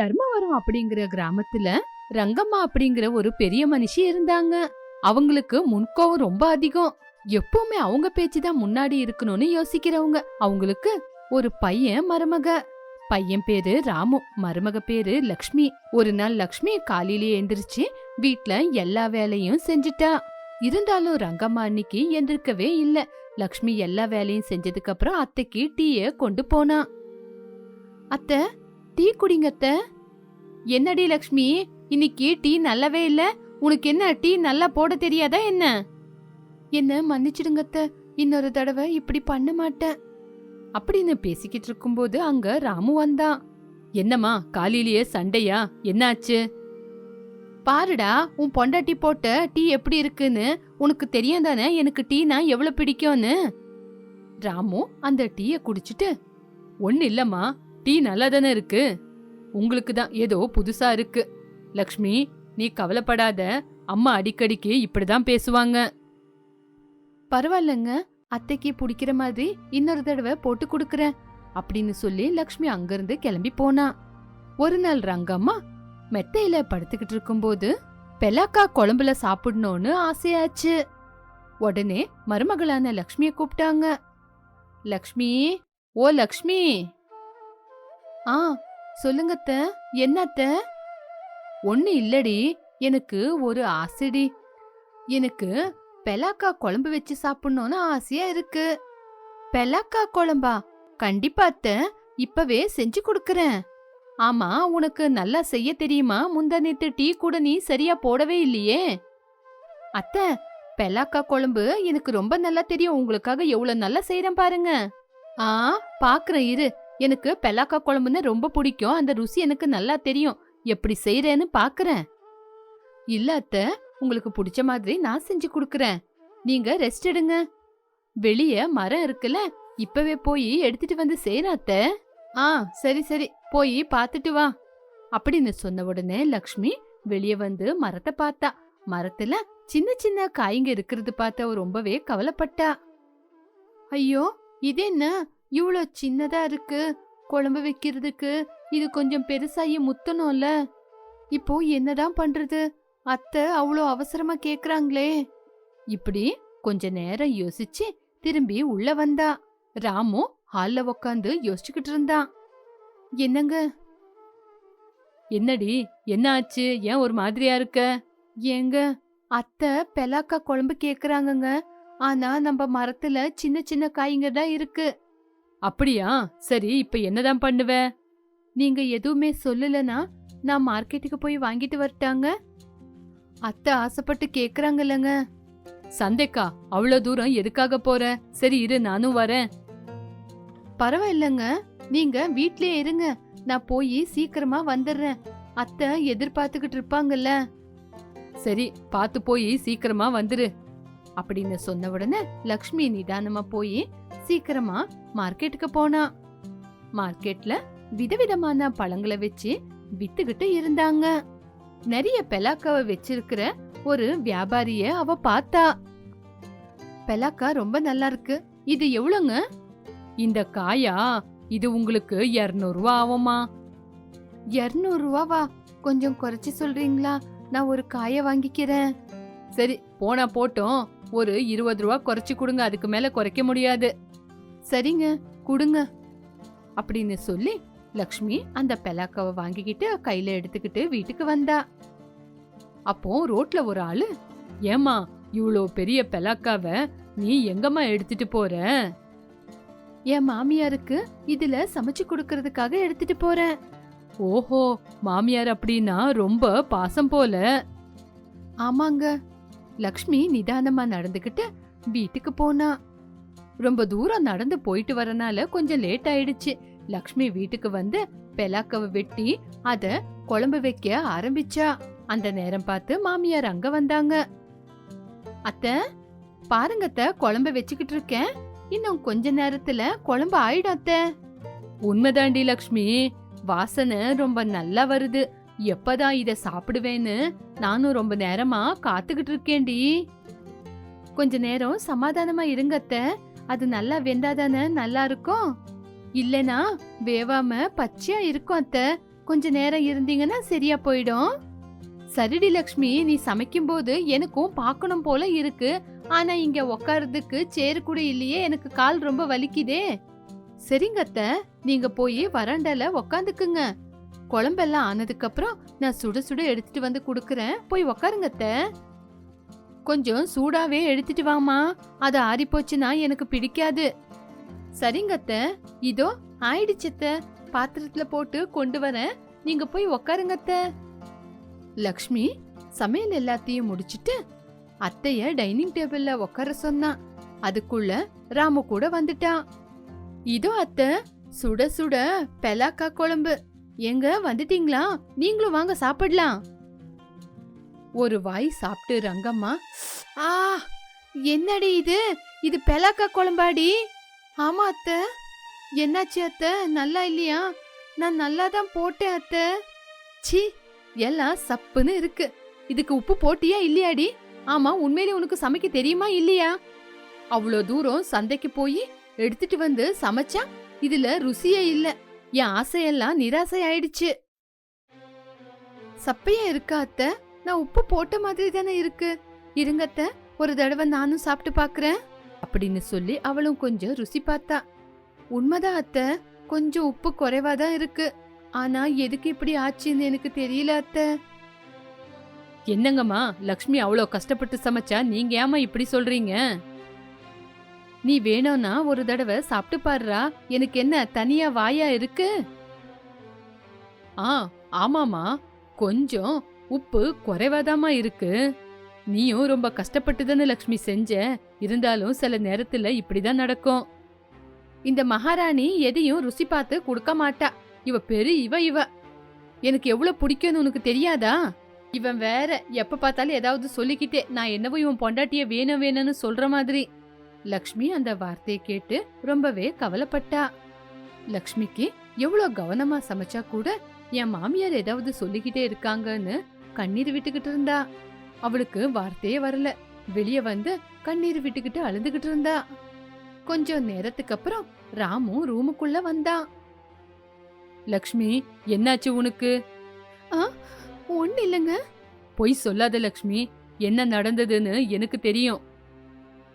தர்மவரம் அப்படிங்கிற கிராமத்துல ரங்கம்மா அப்படிங்கிற ஒரு பெரிய மனுஷி இருந்தாங்க. அவங்களுக்கு முன்கோவம் ரொம்ப அதிகம். எப்பவுமே அவங்க பேச்சு தான் முன்னாடி இருக்கணும்னு யோசிக்கிறவங்க. அவங்களுக்கு ஒரு பையன் மருமக. பையன் பேரு ராமு மருமக பேரு லக்ஷ்மி. ஒரு நாள் லக்ஷ்மி காலையிலேயே எந்திரிச்சு வீட்ல எல்லா வேலையும் செஞ்சுட்டா. இருந்தாலும் ரங்கம்மா அன்னைக்கு எந்திருக்கவே இல்ல. லக்ஷ்மி எல்லா வேலையும் செஞ்சதுக்கு அப்புறம் அத்தைக்கு டீய கொண்டு போனா. அத்தை டீ குடிங்கத்த என்னடி லக்ஷ்மி இன்னைக்கு டீ நல்லாவே இல்ல. உனக்கு என்ன டீ நல்லா போட தெரியாதா என்ன? என்ன மன்னிச்சிடுங்கத்த இன்னொரு தடவை இப்படி பண்ண மாட்டேன். அப்படின்னு பேசிக்கிட்டு இருக்கும்போது அங்க ராமு வந்தான். என்னம்மா காலையிலேயே சண்டையா? என்னாச்சு? பாருடா உன் பொண்டாட்டி போட்ட டீ எப்படி இருக்குன்னு உனக்கு தெரியும் தானே? எனக்கு டீனா எவ்வளவு பிடிக்கும்னு? ராமு அந்த டீய குடிச்சிட்டு ஒன்னு இல்லம்மா. டீ நல்லா தானே இருக்கு? உங்களுக்கு தான் ஏதோ புதுசா இருக்கு. லக்ஷ்மி நீ கவலைப்படாத. அம்மா அடிக்கடிக்கு இப்படிதான் பேசுவாங்க. பரவாயில்லங்க. அத்தைக்கு பிடிக்கிற மாதிரி இன்னொரு தடவை போட்டு கொடுக்கறேன். அப்படின்னு சொல்லி லக்ஷ்மி அங்கிருந்து கிளம்பி போனா. ஒரு நாள் ரங்கம்மா மெத்தையில படுத்துக்கிட்டு இருக்கும்போது பெலாக்கா குழம்புல சாப்பிடணும்னு ஆசையாச்சு. உடனே மருமகளான லக்ஷ்மிய கூப்பிட்டாங்க. லக்ஷ்மி ஓ லக்ஷ்மி! ஆ சொல்லுங்க அத்தை. என்ன அத்தை? ஒண்ணு இல்லடி. எனக்கு ஒரு ஆசைடி. எனக்கு பெலாக்கா குழம்பு வச்சு சாப்பிடணும்னு ஆசையா இருக்கு. பெலாக்கா குழம்பா? கண்டிப்பா அத்தை. இப்பவே செஞ்சு கொடுக்கறேன். ஆமா உனக்கு நல்லா செய்ய தெரியுமா? முந்தனித்து டீ கூட நீ சரியா போடவே இல்லையே. அத்தை பெலாக்கா குழம்பு எனக்கு ரொம்ப நல்லா தெரியும். உங்களுக்காக எவ்வளவு நல்லா செய்யறேன் பாருங்க. ஆ பாக்குறேன் இரு. எனக்கு பெலாக்கா குழம்புன்னு ரொம்ப பிடிக்கும். அந்த ருசி எனக்கு நல்லா தெரியும். எப்படி செய்யறேன்னு பாக்குறேன். இல்ல அத்த உங்களுக்கு பிடிச்ச மாதிரி நான் செஞ்சு கொடுக்கறேன். நீங்க ரெஸ்ட் எடுங்க. வெளிய மரம் இருக்குல்ல இப்பவே போய் எடுத்துட்டு வந்து செய்யறேன் அத்த. ஆ சரி சரி போய் பார்த்துட்டு வா. அப்படின்னு சொன்ன உடனே லக்ஷ்மி வெளிய வந்து மரத்தை பார்த்தா. மரத்துல சின்ன சின்ன காய்ங்க இருக்கிறது பார்த்த ரொம்பவே கவலைப்பட்டா. ஐயோ இது என்ன? இவ்வளோ சின்னதா இருக்கு. குழம்பு வைக்கிறதுக்கு இது கொஞ்சம் பெருசாகி முத்தணும்ல. இப்போ என்னதான் பண்றது? அத்தை அவ்வளோ அவசரமா கேக்குறாங்களே. இப்படி கொஞ்ச நேரம் யோசிச்சு திரும்பி உள்ள வந்தா. ராமு ஹால்ல உக்காந்து யோசிச்சுக்கிட்டு இருந்தான் என்னங்க? என்னடி? என்ன ஆச்சு? ஏன் ஒரு மாதிரியா இருக்க? ஏங்க? அத்தை பெலாக்கா குழம்பு கேக்குறாங்கங்க. ஆனா நம்ம மரத்துல சின்ன சின்ன காய்ங்க தான் இருக்கு. அப்படியா? சரி இப்ப என்னதான் பண்ணுவ? நீங்க எதுவுமே சொல்லலனா நான் மார்க்கெட்டுக்கு போய் வாங்கிட்டு வரட்டாங்க? அத்தை ஆசைப்பட்டு கேக்குறாங்கல்லங்க. சந்தைக்கா அவ்வளோ தூரம் எதுக்காக போற? சரி இரு நானும் வரேன். பரவாயில்லங்க. நீங்க வீட்லயே இருங்க. நான் போய் சீக்கிரமா வந்துடுறேன். அத்தை எதிர்பார்த்துக்கிட்டு இருப்பாங்கல்ல. சரி பார்த்து போய் சீக்கிரமா வந்துரு. அப்படின்னு சொன்ன உடனே லக்ஷ்மி நிதானமா போய் சீக்கிரமா மார்க்கெட்டுக்கு போனா. மார்க்கெட்ல விதவிதமான பழங்களை வச்சு வித்துக்கிட்டு இருந்தாங்க. நிறைய பெலாக்காவை வச்சிருக்கிற ஒரு வியாபாரிய அவ பார்த்தா. பெலாக்கா ரொம்ப நல்லா இருக்கு. இது எவ்வளோங்க? இந்த காயா இது உங்களுக்கு இரநூறுவா ஆகுமா இரநூறுவாவா? கொஞ்சம் குறைச்சி சொல்றீங்களா? நான் ஒரு காய வாங்கிக்கிறேன். சரி போனா போட்டோம். ஒரு இருபது ரூபா குறைச்சி கொடுங்க அதுக்கு மேல குறைக்க முடியாது. சரிங்க கொடுங்க. அப்படின்னு சொல்லி லக்ஷ்மி அந்த பெலாக்காவை வாங்கிக்கிட்டு கையில எடுத்துக்கிட்டு வீட்டுக்கு வந்தா. அப்போ ரோட்ல ஒரு ஆளு ஏமா இவ்வளோ பெரிய பெலாக்காவை நீ எங்கம்மா எடுத்துட்டு போற? என் மாமியாருக்கு இதுல சமைச்சு கொடுக்கறதுக்காக எடுத்துட்டு போறேன். ஓஹோ மாமியார் அப்படின்னா ரொம்ப பாசம் போல. ஆமாங்க லக்ஷ்மி நிதானமா நடந்துகிட்டு வீட்டுக்கு போனா. ரொம்ப தூரம் நடந்து போயிட்டு வரனால கொஞ்சம் லேட் ஆயிடுச்சு. லக்ஷ்மி வீட்டுக்கு வந்து பெலாக்கவை வெட்டி அத குழம்பு வைக்க ஆரம்பிச்சா. அந்த நேரம் பார்த்து மாமியார் அங்க வந்தாங்க. அத்த பாருங்கத்த குழம்பு வச்சுக்கிட்டு இருக்கேன். இன்னும் கொஞ்ச நேரத்துல குழம்பு ஆயிடும் அத்த. உண்மைதாண்டி லக்ஷ்மி. வாசனை ரொம்ப நல்லா வருது. எப்பதான் இத சாப்பிடுவேன்னு நானும் ரொம்ப நேரமா காத்துக்கிட்டு இருக்கேன்டி கொஞ்ச நேரம் சமாதானமா இருங்கத்த அது நல்லா வெந்தாதானே நல்லா இருக்கும். இல்லனா வேவாம பச்சையா இருக்கும் அத்த. கொஞ்ச நேரம் இருந்தீங்கன்னா சரியா போயிடும். சரிடி லக்ஷ்மி நீ சமைக்கும்போது எனக்கும் பார்க்கணும் போல இருக்கு. ஆனா இங்க உட்கார்றதுக்கு சேரு கூட இல்லையே எனக்கு கால் ரொம்ப வலிக்குதே. சரிங்க அத்தை. நீங்க போய் வராண்டால உக்காந்துக்குங்க. குழம்பெல்லாம் ஆனதுக்கு அப்புறம் நான் சுட சுட எடுத்துட்டு வந்து குடுக்கறேன். போய் உக்காருங்க அத்தை. கொஞ்சம் சூடாவே எடுத்துட்டு வாமா அது ஆறி போச்சுன்னா எனக்கு பிடிக்காது. சரிங்க அத்தை. இதோ ஆயிடுச்சத்த அத்தை. பாத்திரத்துல போட்டு கொண்டு வரேன். நீங்க போய் உக்காருங்கத்த லக்ஷ்மி சமையல் எல்லாத்தையும் முடிச்சிட்டு அத்தைய டைனிங் டேபிள்ல உட்கார சொன்னான் அதுக்குள்ள ராமு கூட வந்துட்டான் இதோ அத்தை. சுட சுட பெலாக்கா குழம்பு. எங்க வந்துட்டீங்களா? நீங்களும் வாங்க சாப்பிடலாம். ஒரு வாய் சாப்பிட்டு ரங்கம்மா ஆ என்னடி இது? இது பெலாக்கா குழம்பாடி? ஆமா அத்தை. என்னாச்சு அத்தை? நல்லா இல்லையா? நான் நல்லா தான் போட்டேன் அத்தை. சி எல்லாம் சப்புன்னு இருக்கு. இதுக்கு உப்பு போட்டியா இல்லையாடி? ஆமா உண்மையிலே உனக்கு சமைக்க தெரியுமா இல்லையா? அவ்வளோ தூரம் சந்தைக்கு போய் எடுத்துட்டு வந்து சமைச்சா இதுல ருசியே இல்லை. என் ஆசையெல்லாம் நிராசை ஆயிடுச்சு சப்பையா இருக்கா அத்தை? நான் உப்பு போட்ட மாதிரி தானே இருக்கு. இருங்க அத்தை. ஒரு தடவை நானும் சாப்பிட்டு பாக்குறேன். அப்படின்னு சொல்லி அவளும் கொஞ்சம் ருசி பார்த்தா. உண்மைதான் அத்தை. கொஞ்சம் உப்பு குறைவா தான் இருக்கு. ஆனா எதுக்கு இப்படி ஆச்சுன்னு எனக்கு தெரியல அத்தை. என்னங்கம்மா லக்ஷ்மி அவ்வளோ கஷ்டப்பட்டு சமைச்சா நீங்க ஏமா இப்படி சொல்றீங்க? நீ வேணும்னா ஒரு தடவை சாப்பிட்டு பாருறா. எனக்கு என்ன தனியா வாயா இருக்கு? ஆ ஆமாமா கொஞ்சம் உப்பு குறைவாதாம்மா இருக்கு. நீயும் ரொம்ப கஷ்டப்பட்டு தானே லக்ஷ்மி செஞ்ச. இருந்தாலும் சில நேரத்துல இப்படிதான் நடக்கும். இந்த மகாராணி எதையும் ருசி பார்த்து கொடுக்க மாட்டா. இவ பெரு இவ இவ. எனக்கு எவ்வளவு பிடிக்கும்னு உனக்கு தெரியாதா? இவன் வேற எப்ப பார்த்தாலும் ஏதாவது சொல்லிக்கிட்டே நான் என்னவோ இவன் பொண்டாட்டிய வேணும் வேணும்னு சொல்ற மாதிரி. லக்ஷ்மி அந்த வார்த்தையை கேட்டு ரொம்பவே கவலைப்பட்டா. லக்ஷ்மிக்கு எவ்வளவு கவனமா சமைச்சா கூட என் மாமியார் ஏதாவது சொல்லிக்கிட்டே இருக்காங்கன்னு கண்ணீர் விட்டுக்கிட்டு இருந்தா. அவளுக்கு வார்த்தையே வரல. வெளிய வந்து கண்ணீர் விட்டுக்கிட்டு அழுதுகிட்டு இருந்தா. கொஞ்சம் நேரத்துக்கு அப்புறம் ராமு ரூமுக்குள்ள வந்தான் லக்ஷ்மி என்னாச்சு உனக்கு? ஒண்ணு இல்லைங்க. பொய் சொல்லாத லக்ஷ்மி என்ன நடந்ததுன்னு எனக்கு தெரியும்.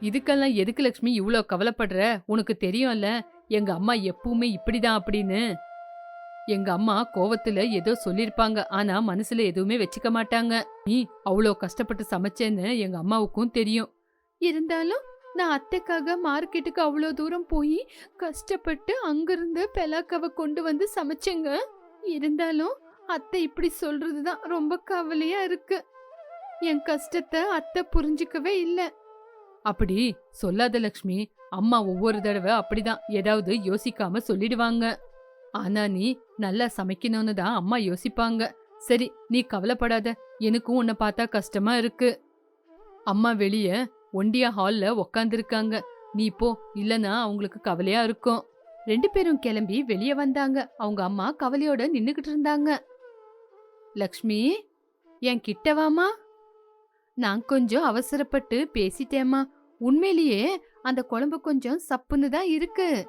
இதுக்கெல்லாம் எதுக்கு லக்ஷ்மி இவ்வளோ கவலைப்படுற? உனக்கு தெரியும்ல எங்க அம்மா எப்பவுமே இப்படிதான் அப்படின்னு. எங்க அம்மா கோவத்துல ஏதோ சொல்லிருப்பாங்க ஆனா மனசுல எதுவுமே வச்சுக்க மாட்டாங்க. நீ அவ்வளோ கஷ்டப்பட்டு சமைச்சேன்னு எங்க அம்மாவுக்கும் தெரியும். இருந்தாலும் நான் அத்தைக்காக மார்க்கெட்டுக்கு அவ்வளோ தூரம் போய் கஷ்டப்பட்டு அங்கிருந்து பெலாக்காவை கொண்டு வந்து சமைச்சேங்க. இருந்தாலும் அத்தை இப்படி சொல்றதுதான் ரொம்ப கவலையா இருக்கு. என் கஷ்டத்தை அத்தை புரிஞ்சுக்கவே இல்லை. அப்படி சொல்லாத லக்ஷ்மி அம்மா ஒவ்வொரு தடவை அப்படிதான் ஏதாவது யோசிக்காம சொல்லிடுவாங்க. ஆனா நீ நல்லா சமைக்கணும்னு தான் அம்மா யோசிப்பாங்க. சரி நீ கவலைப்படாத எனக்கும் உன்னை பார்த்தா கஷ்டமா இருக்கு. அம்மா வெளிய ஒண்டியா ஹால்ல உக்காந்துருக்காங்க. நீ போ இல்லனா அவங்களுக்கு கவலையா இருக்கும். ரெண்டு பேரும் கிளம்பி வெளிய வந்தாங்க. அவங்க அம்மா கவலையோட நின்னுகிட்டு இருந்தாங்க. லக்ஷ்மி என் கிட்டவாமா வாமா நான் கொஞ்சம் அவசரப்பட்டு பேசிட்டேம்மா. உண்மையிலேயே அந்த குழம்பு கொஞ்சம் சப்புன்னு தான் இருக்கு.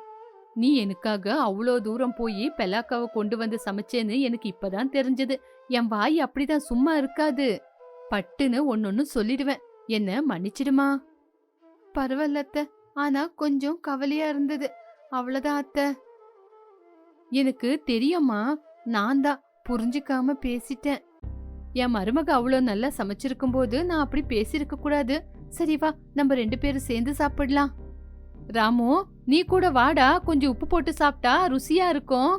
நீ எனக்காக அவ்வளோ தூரம் போய் பெலாக்காவை கொண்டு வந்து சமைச்சேன்னு எனக்கு இப்பதான் தெரிஞ்சது. என் வாய் அப்படிதான் சும்மா இருக்காது. பட்டுன்னு ஒன்னொன்னு சொல்லிடுவேன். என்ன மன்னிச்சிடுமா? பரவாயில்ல அத்த. ஆனா கொஞ்சம் கவலையா இருந்தது. அவ்வளவுதான் அத்த. எனக்கு தெரியுமா நான் தான் புரிஞ்சுக்காம பேசிட்டேன். என் மருமக அவ்வளோ நல்லா சமைச்சிருக்கும் போது நான் அப்படி பேசியிருக்க கூடாது. சரி வா நம்ம ரெண்டு பேரும் சேர்ந்து சாப்பிடலாம். ராமு நீ கூட வாடா கொஞ்சம் உப்பு போட்டு சாப்பிட்டா ருசியா இருக்கும்.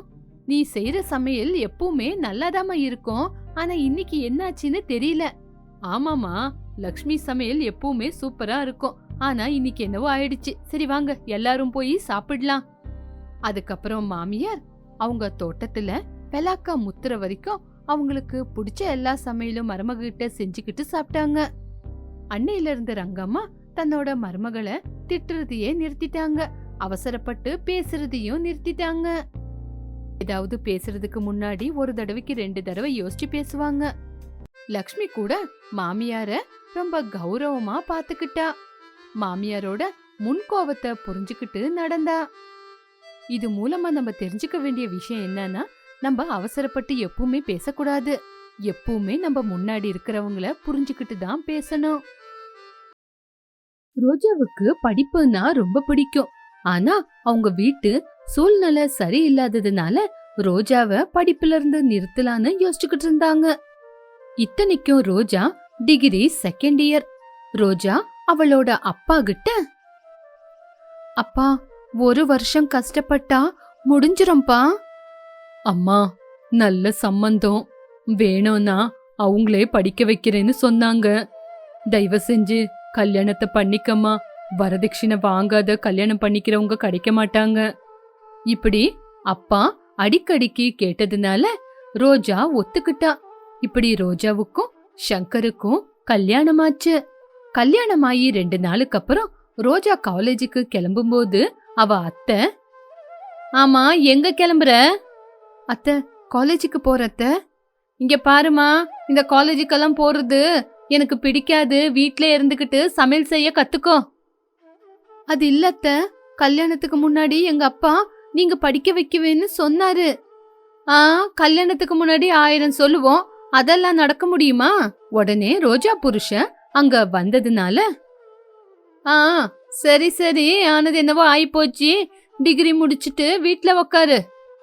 நீ செய்யற சமையல் எப்பவுமே நல்லாதாம்மா இருக்கும். ஆனா இன்னைக்கு என்னாச்சுன்னு தெரியல. ஆமாமா லக்ஷ்மி சமையல் எப்பவுமே சூப்பரா இருக்கும். ஆனா இன்னைக்கு என்னவோ ஆயிடுச்சு. சரி வாங்க எல்லாரும் போய் சாப்பிடலாம். அதுக்கப்புறம் மாமியார் அவங்க தோட்டத்துல பெலாக்கா முத்துற வரைக்கும் அவங்களுக்கு பிடிச்ச எல்லா சமையலும் மருமகிட்ட செஞ்சுக்கிட்டு சாப்பிட்டாங்க. அன்னையில இருந்த ரங்கம்மா தன்னோட மருமகளை திட்டுறதையே நிறுத்திட்டாங்க. அவசரப்பட்டு பேசுறதையும் நிறுத்திட்டாங்க. ஏதாவது பேசுறதுக்கு முன்னாடி ஒரு தடவைக்கு ரெண்டு தடவை யோசிச்சு பேசுவாங்க. லக்ஷ்மி கூட மாமியார ரொம்ப கௌரவமா பாத்துக்கிட்டா. மாமியாரோட முன்கோபத்தை புரிஞ்சுக்கிட்டு நடந்தா. இது மூலமா நம்ம தெரிஞ்சுக்க வேண்டிய விஷயம் என்னன்னா நம்ம அவசரப்பட்டு எப்பவுமே பேசக்கூடாது. எப்பவுமே நம்ம முன்னாடி இருக்கிறவங்கள புரிஞ்சுக்கிட்டு தான் பேசணும். ரோஜாவுக்கு படிப்புனா ரொம்ப பிடிக்கும். ஆனா அவங்க வீட்டு சூழ்நிலை சரியில்லாததுனால ரோஜாவை படிப்புல இருந்து நிறுத்தலான்னு யோசிச்சுக்கிட்டு இருந்தாங்க. இத்தனைக்கும் Roja degree second year. Roja அவளோட அப்பா கிட்ட அப்பா ஒரு வருஷம் கஷ்டப்பட்டா முடிஞ்சிரும்பா? அம்மா நல்ல சம்பந்தம். வேணும்னா அவங்களே படிக்க வைக்கிறேன்னு சொன்னாங்க. தயவு செஞ்சு கல்யாணத்தை பண்ணிக்கம்மா. வரதட்சணை வாங்காத கல்யாணம் பண்ணிக்கிறவங்க கிடைக்க மாட்டாங்க. இப்படி அப்பா அடிக்கடிக்கு கேட்டதுனால ரோஜா ஒத்துக்கிட்டா. இப்படி ரோஜாவுக்கும் சங்கருக்கும் கல்யாணமாச்சு. கல்யாணமாயி ரெண்டு நாளுக்கு அப்புறம் ரோஜா காலேஜுக்கு கிளம்பும்போது அவ அத்தை ஆமா எங்க கிளம்புற? அத்தை காலேஜுக்கு போறத்த அத்தை. இங்க பாருமா இந்த காலேஜுக்கெல்லாம் போறது எனக்கு பிடிக்காது. வீட்ல இருந்துகிட்டு சமையல் செய்ய கத்துக்கோ. அது இல்லத்த அத்தை. கல்யாணத்துக்கு முன்னாடி எங்க அப்பா நீங்க படிக்க வைக்கவேன்னு சொன்னாரு. ஆ கல்யாணத்துக்கு முன்னாடி ஆயிரம் சொல்லுவோம். அதெல்லாம் நடக்க முடியுமா? உடனே ரோஜா புருஷன் அங்க வந்ததுனால. ஆ சரி சரி. ஆனது என்னவோ ஆயிப்போச்சு. டிகிரி முடிச்சிட்டு வீட்ல உக்காரு.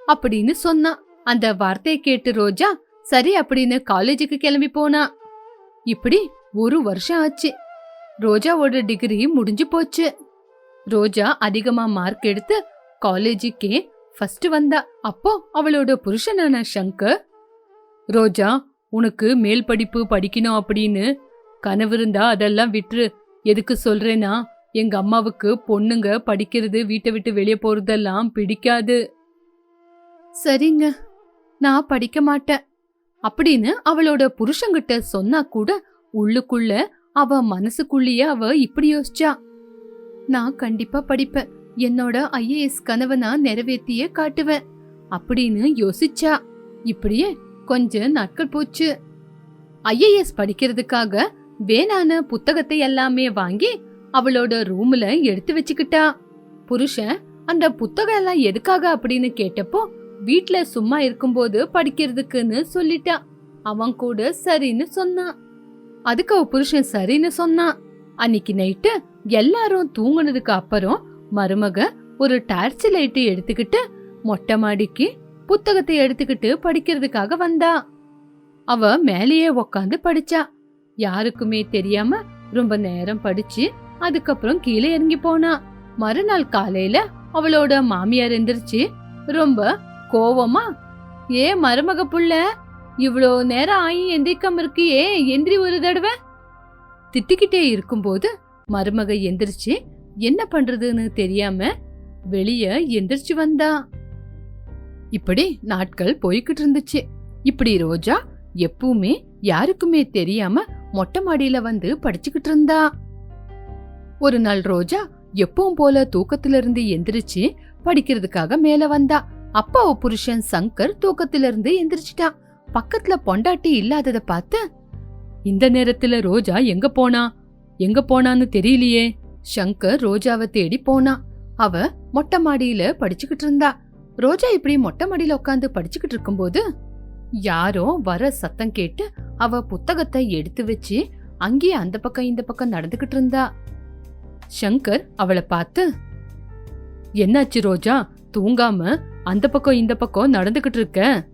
அப்படின்னு சொன்னா. அந்த வார்த்தையை கேட்டு ரோஜா சரி அப்படின்னு காலேஜுக்கு கிளம்பி போனா? இப்படி ஒரு வருஷம் ஆச்சு. ரோஜாவோட டிகிரி முடிஞ்சு போச்சு. ரோஜா அதிகமா மார்க் எடுத்து காலேஜுக்கே ஃபர்ஸ்ட் வந்தா. அப்போ அவளோட புருஷனான சங்கர் ரோஜா உனக்கு மேல் படிப்பு படிக்கணும் அப்படின்னு கனவு இருந்தா அதெல்லாம் விட்டுரு. எதுக்கு சொல்றேன்னா எங்க அம்மாவுக்கு பொண்ணுங்க படிக்கிறது வீட்டை விட்டு வெளியே போறதெல்லாம் பிடிக்காது. சரிங்க நான் படிக்க மாட்டேன் அப்படின்னு அவளோட புருஷங்கிட்ட சொன்னா கூட உள்ளுக்குள்ள அவ மனசுக்குள்ளேயே அவ இப்படி யோசிச்சா. நான் கண்டிப்பா படிப்பேன் என்னோட ஐஏஎஸ் கனவை நான் நிறைவேற்றியே காட்டுவேன் அப்படின்னு யோசிச்சா. இப்படியே கொஞ்ச நாட்கள் போச்சு. ஐஏஎஸ் படிக்கிறதுக்காக வேணான புத்தகத்தை எல்லாமே வாங்கி அவளோட ரூம்ல எடுத்து வச்சுக்கிட்டா. புருஷன் அந்த புத்தகம் எல்லாம் எதுக்காக? அப்படின்னு கேட்டப்போ வீட்ல சும்மா இருக்கும்போது படிக்கிறதுக்குன்னு சொல்லிட்டா. அவன் கூட சரின்னு சொன்னான் அதுக்கு அவ புருஷன் சரின்னு சொன்னான் அன்னைக்கு நைட்டு எல்லாரும் தூங்குனதுக்கு அப்புறம் மருமக ஒரு டார்ச் லைட்டு எடுத்துக்கிட்டு மொட்டை மாடிக்கு புத்தகத்தை எடுத்துக்கிட்டு படிக்கிறதுக்காக வந்தா. அவ மேலேயே உக்காந்து படிச்சா. யாருக்குமே தெரியாம ரொம்ப நேரம் படிச்சு அதுக்கப்புறம் கீழே இறங்கி போனா. மறுநாள் காலையில அவளோட மாமியார் எந்திரிச்சு ரொம்ப கோவமா? ஏ மருமக புள்ள இவ்வளோ நேரம் ஆகி எந்திரிக்காம இருக்கியே எந்திரி ஒரு தடவை. திட்டிக்கிட்டே இருக்கும்போது மருமக எந்திரிச்சு என்ன பண்றதுன்னு தெரியாம வெளிய எந்திரிச்சு வந்தா? இப்படி நாட்கள் போய்கிட்டு இருந்துச்சு. இப்படி ரோஜா எப்பவுமே யாருக்குமே தெரியாம மொட்டை மாடியில வந்து படிச்சுக்கிட்டு இருந்தா. ஒரு நாள் ரோஜா எப்பவும் போல தூக்கத்துல இருந்து எந்திரிச்சு படிக்கிறதுக்காக மேல வந்தா. அப்பாவ புருஷன் சங்கர் தூக்கத்துல இருந்து எந்திரிச்சிட்டா. பக்கத்துல பொண்டாட்டி இல்லாதத பார்த்து இந்த நேரத்துல ரோஜா எங்க போனா? எங்க போனான்னு தெரியலையே. சங்கர் ரோஜாவை தேடி போனா. அவ மொட்டை மாடியில படிச்சுக்கிட்டு இருந்தா. ரோஜா இப்படி மொட்டை மாடியில உட்காந்து படிச்சுக்கிட்டு இருக்கும்போது யாரோ வர சத்தம் கேட்டு அவ புத்தகத்தை எடுத்து வச்சு அங்கேயே அந்த பக்கம் இந்த பக்கம் நடந்துகிட்டு இருந்தா. சங்கர் அவளை பார்த்து என்னாச்சு ரோஜா? தூங்காம அந்த பக்கம் இந்த பக்கம் நடந்துகிட்டு இருக்க?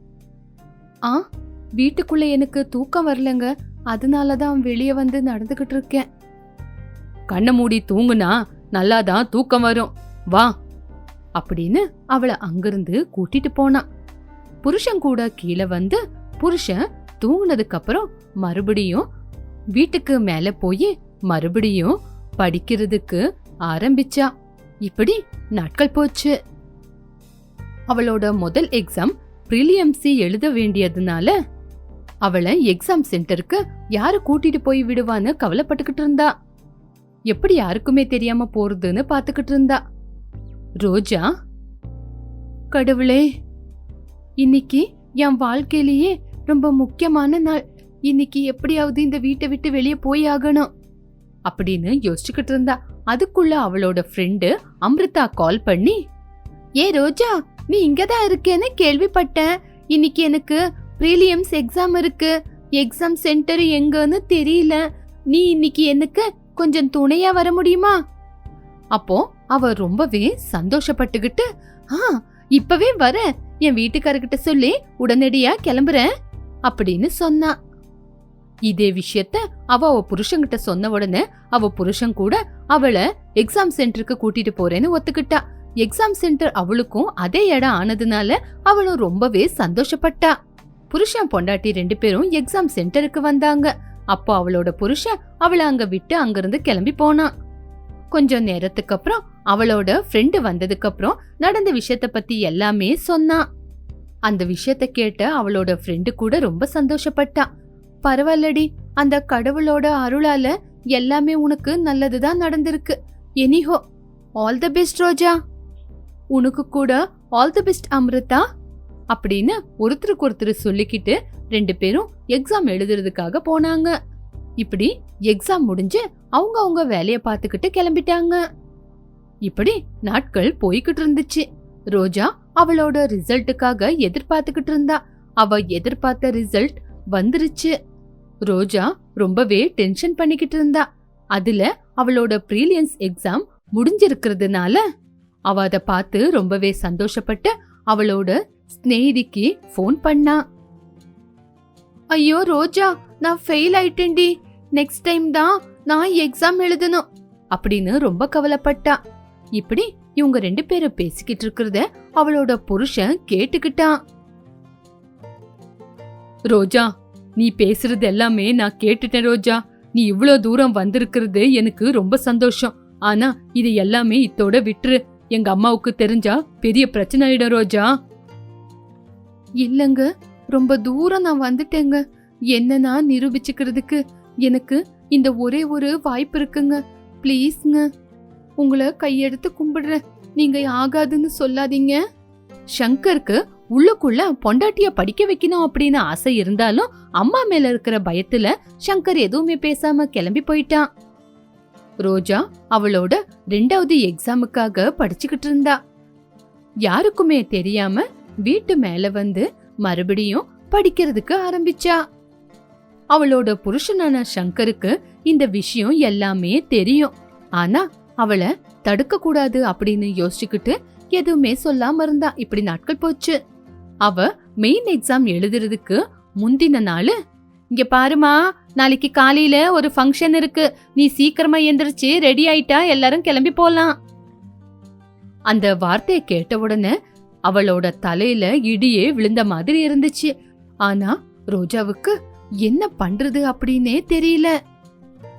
ஆ வீட்டுக்குள்ள எனக்கு தூக்கம் வரலங்க. அதனால தான் வெளியே வந்து நடந்துகிட்டு இருக்கேன். கண்ணை மூடி தூங்குனா நல்லாதான் தூக்கம் வரும். வா. அப்படின்னு அவளை அங்கிருந்து கூட்டிட்டு போனான் புருஷன் கூட கீழே வந்து புருஷன் தூங்குனதுக்கு அப்புறம் மறுபடியும் வீட்டுக்கு மேல போய் மறுபடியும் படிக்கிறதுக்கு ஆரம்பிச்சா. இப்படி நாட்கள் போச்சு. அவளோட முதல் எக்ஸாம் பிரிலியம்சி எழுத வேண்டியதுனால அவளை எக்ஸாம் சென்டருக்கு யாரு கூட்டிட்டு போய் விடுவான்னு கவலைப்பட்டுக்கிட்டு இருந்தா. எப்படி யாருக்குமே தெரியாம போறதுன்னு பாத்துக்கிட்டு இருந்தா. ரோஜா கடவுளே இன்னைக்கு என் வாழ்க்கையிலேயே ரொம்ப முக்கியமான நாள். இன்னைக்கு எப்படியாவது இந்த வீட்டை விட்டு வெளியே போய் ஆகணும். அப்படின்னு யோசிச்சுக்கிட்டு இருந்தா. அதுக்குள்ள அவளோட ஃப்ரெண்டு அம்ரிதா கால் பண்ணி ஏ ரோஜா நீ இங்கதான் இருக்கேன்னு கேள்விப்பட்டேன். இன்னைக்கு எனக்கு ப்ரீலியம்ஸ் எக்ஸாம் இருக்கு. எக்ஸாம் சென்டர் எங்கன்னு தெரியல. நீ இன்னைக்கு எனக்கு கொஞ்சம் துணையா வர முடியுமா? அப்போ அவ ரொம்பவே சந்தோஷப்பட்டுக்கிட்டு ஆ இப்பவே வர. என் வீட்டுக்காரர்கிட்ட சொல்லி உடனடியா கிளம்புறேன் அப்படின்னு சொன்னா. இதே விஷயத்த அவ அவ புருஷன்கிட்ட சொன்ன உடனே அவ புருஷன் கூட அவளை எக்ஸாம் சென்டருக்கு கூட்டிட்டு போறேன்னு ஒத்துக்கிட்டா. எக்ஸாம் சென்டர் அவளுக்கும் அதே இடம் ஆனதுனால அவளும் ரொம்பவே சந்தோஷப்பட்டா. புருஷன் பொண்டாட்டி ரெண்டு பேரும் எக்ஸாம் சென்டருக்கு வந்தாங்க. அப்போ அவளோட புருஷன் அவளை அங்க விட்டு அங்கிருந்து கிளம்பி போனான். கொஞ்சம் நேரத்துக்கு அப்புறம் அவளோட ஃப்ரெண்டு வந்ததுக்கு அப்புறம் நடந்த விஷயத்த பத்தி எல்லாமே சொன்னான். அந்த விஷயத்த கேட்ட அவளோட ஃப்ரெண்டு கூட ரொம்ப சந்தோஷப்பட்டா. பரவாயில்லடி அந்த கடவுளோட அருளால எல்லாமே உனக்கு நல்லதுதான் நடந்திருக்கு. Anyhow all the best Roja. உனக்கு கூட ஆல் தி பெஸ்ட் அமிர்தா. அப்படின்னு ஒருத்தருக்கு ஒருத்தர் சொல்லிக்கிட்டு ரெண்டு பேரும் எக்ஸாம் எழுதுறதுக்காக போனாங்க. இப்படி எக்ஸாம் முடிஞ்சு அவங்க அவங்க வேலையை பார்த்துக்கிட்டு கிளம்பிட்டாங்க. இப்படி நாட்கள் போய்கிட்டு இருந்துச்சு. ரோஜா அவளோட ரிசல்ட்டுக்காக எதிர்பார்த்துக்கிட்டு இருந்தா. அவ எதிர்பார்த்த ரிசல்ட் வந்துருச்சு. ரோஜா ரொம்பவே டென்ஷன் பண்ணிக்கிட்டு இருந்தா. அதுல அவளோட ப்ரீலியன்ஸ் எக்ஸாம் முடிஞ்சிருக்கிறதுனால அவ அத பார்த்து ரொம்பவே சந்தோஷப்பட்டு அவளோட ஸ்நேகிதிக்கு ஃபோன் பண்ணா. ஐயோ ரோஜா நான் ஃபெயில் ஆயிட்டேன்டி. நெக்ஸ்ட் டைம் தான் நான் எக்ஸாம் எழுதணும். அப்படின்னு ரொம்ப கவலைப்பட்டா. இப்படி இவங்க ரெண்டு பேரும் பேசிக்கிட்டு இருக்கிறத அவளோட புருஷன் கேட்டுக்கிட்டான் ரோஜா நீ பேசுறது எல்லாமே நான் கேட்டுட்டேன் ரோஜா. நீ இவ்ளோ தூரம் வந்திருக்கிறது எனக்கு ரொம்ப சந்தோஷம். ஆனா இது எல்லாமே இத்தோட விட்டுரு. எங்க அம்மாவுக்கு தெரிஞ்சா பெரிய பிரச்சனை ஆயிடும் ரோஜா. இல்லங்க ரொம்ப தூரம் நான் வந்துட்டேங்க. என்ன நான் நிரூபிச்சுக்கிறதுக்கு எனக்கு இந்த ஒரே ஒரு வாய்ப்பு இருக்குங்க. ப்ளீஸ்ங்க. உங்களை கையெடுத்து கும்பிடுறேன். நீங்க ஆகாதுன்னு சொல்லாதீங்க. சங்கருக்கு உள்ளுக்குள்ள பொண்டாட்டிய படிக்க வைக்கணும் அப்படின்னு ஆசை இருந்தாலும் அம்மா மேல இருக்கிற பயத்துல சங்கர் எதுவுமே பேசாம கிளம்பி போயிட்டான். ரோஜா அவளோட ரெண்டாவது எக்ஸாமுக்காக படிச்சுக்கிட்டு இருந்தா. யாருக்குமே தெரியாம வீட்டு மேல வந்து மறுபடியும் படிக்கிறதுக்கு ஆரம்பிச்சா. அவளோட புருஷனான சங்கருக்கு இந்த விஷயம் எல்லாமே தெரியும். ஆனா அவளை தடுக்க கூடாது அப்படின்னு யோசிச்சுக்கிட்டு எதுவுமே சொல்லாம இருந்தா. இப்படி நாட்கள் போச்சு. அவ மெயின் எக்ஸாம் எழுதுறதுக்கு முந்தின நாள் இங்க பாருமா நாளைக்கு காலையில ஒரு ஃபங்க்ஷன் இருக்கு. நீ சீக்கிரமா எந்திரிச்சு ரெடி ஆயிட்டா எல்லாரும் கிளம்பி போலாம். அந்த வார்த்தையை கேட்ட உடனே அவளோட தலையில இடியே விழுந்த மாதிரி இருந்துச்சு. ஆனா ரோஜாவுக்கு என்ன பண்றது அப்படின்னே தெரியல.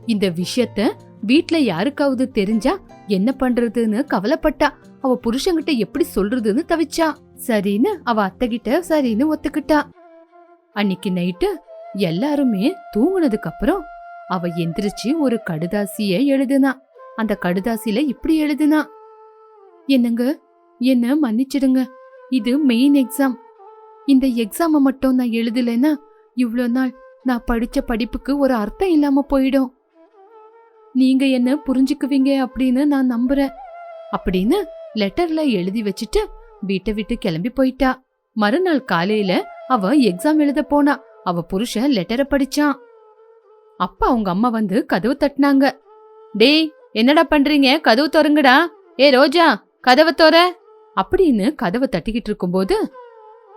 இந்த விஷயத்த வீட்ல யாருக்காவது தெரிஞ்சா என்ன பண்றதுன்னு கவலைப்பட்டா. அவ புருஷங்கிட்ட எப்படி சொல்றதுன்னு தவிச்சா. சரின்னு அவ அத்தைகிட்ட சரின்னு ஒத்துக்கிட்டா. அன்னைக்கு நைட்டு எல்லாருமே தூங்குனதுக்கு அப்புறம் அவ எந்திரிச்சு ஒரு கடுதாசிய எழுதுனா. அந்த கடுதாசில இப்படி எழுதுனா. என்னங்க? என்ன மன்னிச்சிடுங்க. இது மெயின் எக்ஸாம் இந்த எக்ஸாம மட்டும் நான் எழுதலைன்னா இவ்ளோ நாள் நான் படிச்ச படிப்புக்கு ஒரு அர்த்தம் இல்லாம போயிடும். நீங்க என்ன புரிஞ்சுக்குவீங்க அப்படின்னு நான் நம்புறேன். அப்படின்னு லெட்டர்ல எழுதி வச்சுட்டு வீட்டை விட்டு கிளம்பி போயிட்டா. மறுநாள் காலையில அவ எக்ஸாம் எழுத போனா. அவ புருஷன் லெட்டரை படிச்சான். அப்ப அவங்க அம்மா வந்து கதவு தட்டினாங்க. டேய் என்னடா பண்றீங்க? கதவு திறங்குடா. ஏ ரோஜா கதவை தொற. அப்படின்னு கதவை தட்டிக்கிட்டு இருக்கும்போது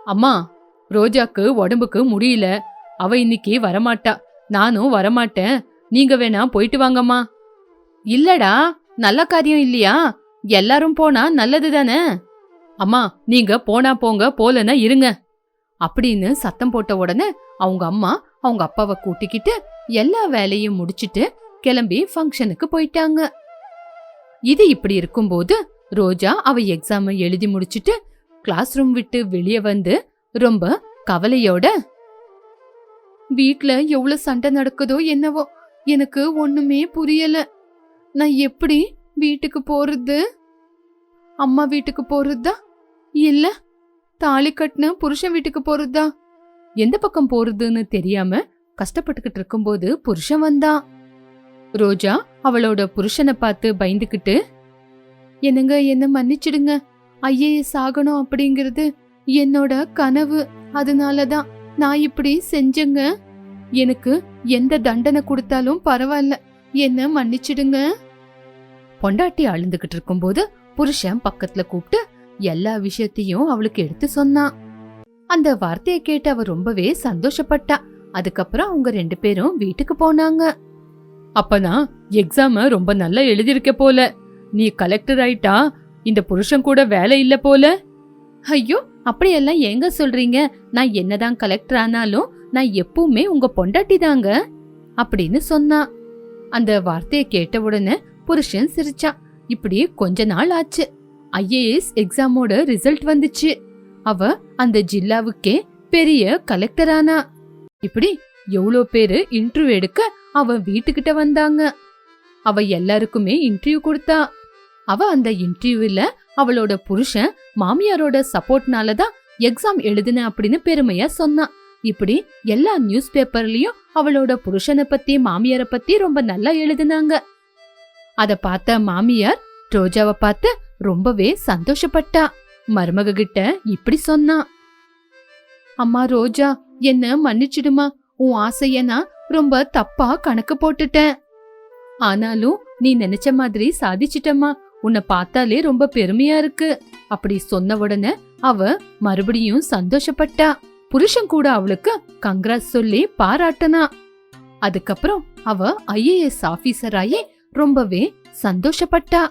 அம்மா ரோஜாக்கு உடம்புக்கு முடியல. அவ இன்னைக்கு வரமாட்டா. நானும் வரமாட்டேன். நீங்க வேணா போயிட்டு வாங்கம்மா. இல்லடா நல்ல காரியம் இல்லையா? எல்லாரும் போனா நல்லது தானே? அம்மா நீங்க போனா போங்க போலன்னா இருங்க. அப்படின்னு சத்தம் போட்ட உடனே அவங்க அம்மா அவங்க அப்பாவை கூட்டிக்கிட்டு எல்லா வேலையும் முடிச்சிட்டு கிளம்பி ஃபங்க்ஷனுக்கு போயிட்டாங்க. இது இப்படி இருக்கும்போது ரோஜா அவ எக்ஸாம் எழுதி முடிச்சிட்டு கிளாஸ் ரூம் விட்டு வெளியே வந்து ரொம்ப கவலையோட வீட்ல எவ்வளவு சண்டை நடக்குதோ என்னவோ எனக்கு ஒண்ணுமே புரியல. நான் எப்படி வீட்டுக்கு போறது? அம்மா வீட்டுக்கு போறதா? இல்ல தாலி கட்டின புருஷன் வீட்டுக்கு போறதா? எந்த பக்கம் போறதுன்னு தெரியாம கஷ்டப்பட்டுக்கிட்டு இருக்கும்போது புருஷன் வந்தான். ரோஜா அவளோட புருஷனை பார்த்து பயந்துக்கிட்டு என்னங்க என்ன மன்னிச்சிடுங்க. ஐஏஎஸ் ஆகணும் அப்படிங்கிறது என்னோட கனவு. அதனாலதான் நான் இப்படி செஞ்சேங்க. எனக்கு எந்த தண்டனை கொடுத்தாலும் பரவாயில்ல. என்ன மன்னிச்சிடுங்க. பொண்டாட்டி அழுந்துகிட்டு இருக்கும்போது புருஷன் பக்கத்துல கூப்பிட்டு எல்லா விஷயத்தையும் அவளுக்கு எடுத்து சொன்னான். அந்த வார்த்தையை கேட்டு அவ ரொம்பவே சந்தோஷப்பட்டா. அதுக்கப்புறம் அவங்க ரெண்டு பேரும் வீட்டுக்கு போனாங்க. அப்பனா எக்ஸாம ரொம்ப நல்லா எழுதியிருக்க போல. நீ கலெக்டர் ஆயிட்டா இந்த புருஷன் கூட வேலை இல்ல போல. ஐயோ அப்படியெல்லாம் எங்க சொல்றீங்க? நான் என்னதான் கலெக்டர் ஆனாலும் நான் எப்பவுமே உங்க பொண்டாட்டி தாங்க அப்படின்னு சொன்னான் அந்த வார்த்தையை கேட்ட உடனே புருஷன் சிரிச்சான் இப்படி கொஞ்ச நாள் ஆச்சு. ஐஏஎஸ் எக்ஸாமோட ரிசல்ட் வந்துச்சு. அவ அந்த ஜில்லாவுக்கே பெரிய கலெக்டரானா. இப்படி எவ்வளோ பேரு இன்டர்வியூ எடுக்க அவ வீட்டுக்கிட்ட வந்தாங்க. அவ எல்லாருக்குமே இன்டர்வியூ கொடுத்தா. அவ அந்த இன்டர்வியூல அவளோட புருஷன் மாமியாரோட சப்போர்ட்னால தான் எக்ஸாம் எழுதின அப்படின்னு பெருமையா சொன்னா. இப்படி எல்லா நியூஸ் பேப்பர்லயும் அவளோட புருஷனை பத்தி மாமியார பத்தி ரொம்ப நல்லா எழுதினாங்க. அத பார்த்த மாமியார் ரோஜாவை பார்த்து ரொம்பவே சந்தோஷப்பட்டா. மருமக கிட்ட இப்படி சொன்னா. அம்மா ரோஜா என்ன மன்னிச்சிடுமா? உன் ஆசைய நான் ரொம்ப தப்பா கணக்கு போட்டுட்டேன். ஆனாலும் நீ நினைச்ச மாதிரி சாதிச்சிட்டம்மா. உன்னை பார்த்தாலே ரொம்ப பெருமையா இருக்கு. அப்படி சொன்ன உடனே அவ மறுபடியும் சந்தோஷப்பட்டா. புருஷன் கூட அவளுக்கு கங்க்ராஸ் சொல்லி பாராட்டனா. அதுக்கப்புறம் அவ ஐஏஎஸ் ஆபீசர் ஆகி ரொம்பவே சந்தோஷப்பட்டா.